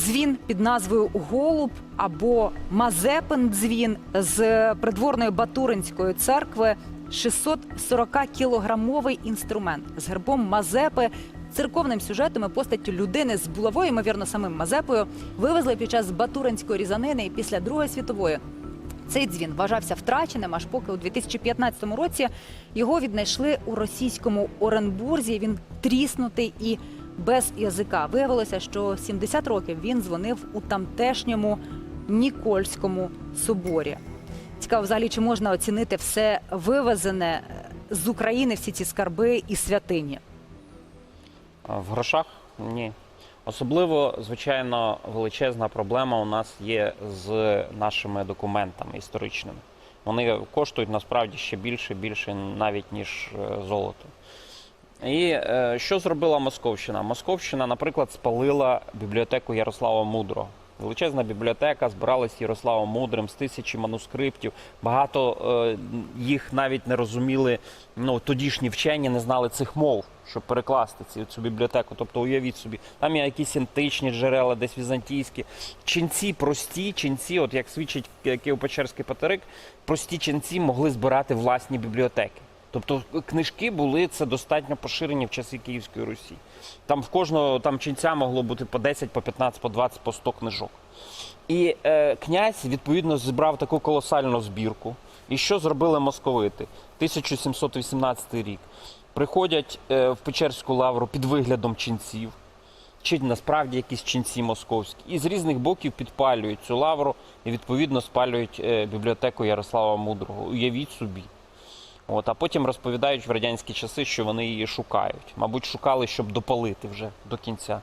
дзвін під назвою Голуб або Мазепин дзвін з придворної Батуринської церкви. 640-кілограмовий інструмент з гербом Мазепи, церковним сюжетом і постаттю людини з булавою, ймовірно, самим Мазепою, вивезли під час Батуринської різанини і після Другої світової. Цей дзвін вважався втраченим, аж поки у 2015 році його віднайшли у російському Оренбурзі. Він тріснутий і без язика. Виявилося, що 70 років він дзвонив у тамтешньому Нікольському соборі. Цікаво, взагалі, чи можна оцінити все вивезене з України, всі ці скарби і святині? В грошах ні. Особливо, звичайно, величезна проблема у нас є з нашими документами історичними. Вони коштують насправді ще більше, більше навіть ніж е, золото. І е, що зробила Московщина? Московщина, наприклад, спалила бібліотеку Ярослава Мудрого. Величезна бібліотека збиралась Ярославом Мудрим з тисячі манускриптів. Багато е, їх навіть не розуміли. Ну тодішні вчені не знали цих мов, щоб перекласти цю, цю бібліотеку. Тобто, уявіть собі, там є якісь античні джерела, десь візантійські. Ченці прості, ченці, от як свідчить Києво-Печерський патерик, прості ченці могли збирати власні бібліотеки. Тобто книжки були це достатньо поширені в часи Київської Русі. Там в кожного там ченця могло бути по 10, по 15, по 20, по 100 книжок. І е, князь відповідно зібрав таку колосальну збірку. І що зробили московити? 1718 рік. Приходять е, в Печерську лавру під виглядом ченців, чи насправді якісь ченці московські, і з різних боків підпалюють цю лавру і відповідно спалюють е, бібліотеку Ярослава Мудрого. Уявіть собі. От, а потім розповідають в радянські часи, що вони її шукають. Мабуть, шукали, щоб допалити вже до кінця.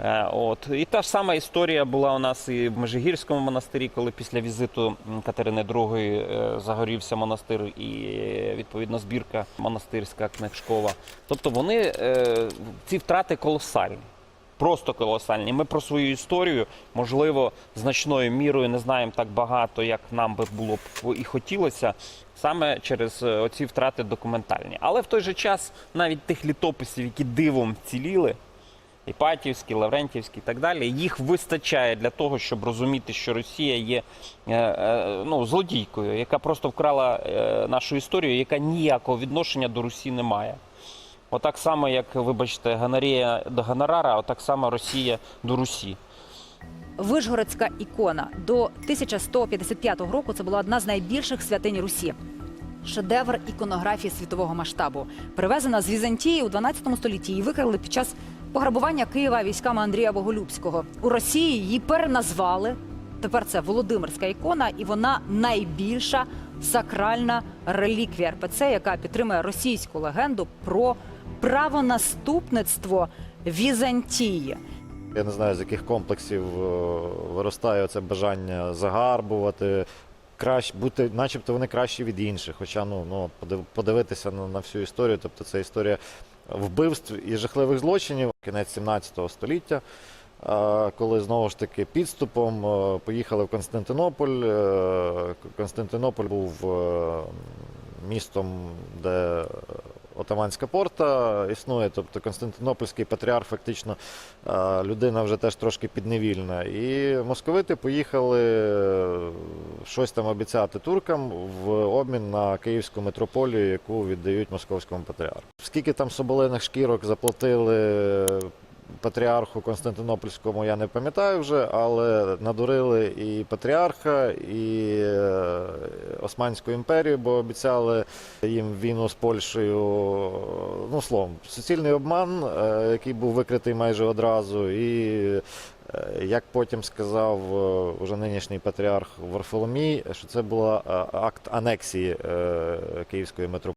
Е, от. І та ж сама історія була у нас і в Межигірському монастирі, коли після візиту Катерини II е, загорівся монастир і е, відповідно збірка монастирська книжкова. Тобто вони е, ці втрати колосальні. Просто колосальні. Ми про свою історію, можливо, значною мірою не знаємо так багато, як нам би було б і хотілося, саме через е, оці втрати документальні. Але в той же час навіть тих літописів, які дивом вціліли, Іпатівські, Лаврентівські і так далі, їх вистачає для того, щоб розуміти, що Росія є е, е, ну, злодійкою, яка просто вкрала нашу історію, яка ніякого відношення до Русі не має. Отак само, як, вибачте, Гонорія до гонорара, отак само Росія до Русі. Вишгородська ікона до 1155 року це була одна з найбільших святинь Русі. Шедевр іконографії світового масштабу, привезена з Візантії у 12 столітті і викрали під час пограбування Києва військами Андрія Боголюбського. У Росії її переназвали. Тепер це Володимирська ікона, і вона найбільша сакральна реліквія РПЦ, яка підтримує російську легенду про правонаступництво Візантії. Я не знаю, з яких комплексів е, виростає це бажання загарбувати, краще бути, начебто вони кращі від інших. Хоча ну, ну подивитися на, на всю історію, тобто це історія вбивств і жахливих злочинів, кінець 17 століття. е, Коли знову ж таки підступом е, поїхали в Константинополь. Константинополь був містом, де Отаманська порта існує, тобто Константинопольський патріарх фактично е, людина вже теж трошки підневільна. І московити поїхали е, щось там обіцяти туркам в обмін на київську митрополію, яку віддають московському патріарху. Скільки там соболиних шкірок заплатили патріарху Константинопольському, я не пам'ятаю вже, але надурили і патріарха, і е, Османську імперію, бо обіцяли їм війну з Польщею. Ну, словом, суцільний обман, е, який був викритий майже одразу. І е, як потім сказав уже нинішній патріарх Варфоломій, що це був акт анексії Київської митрополії.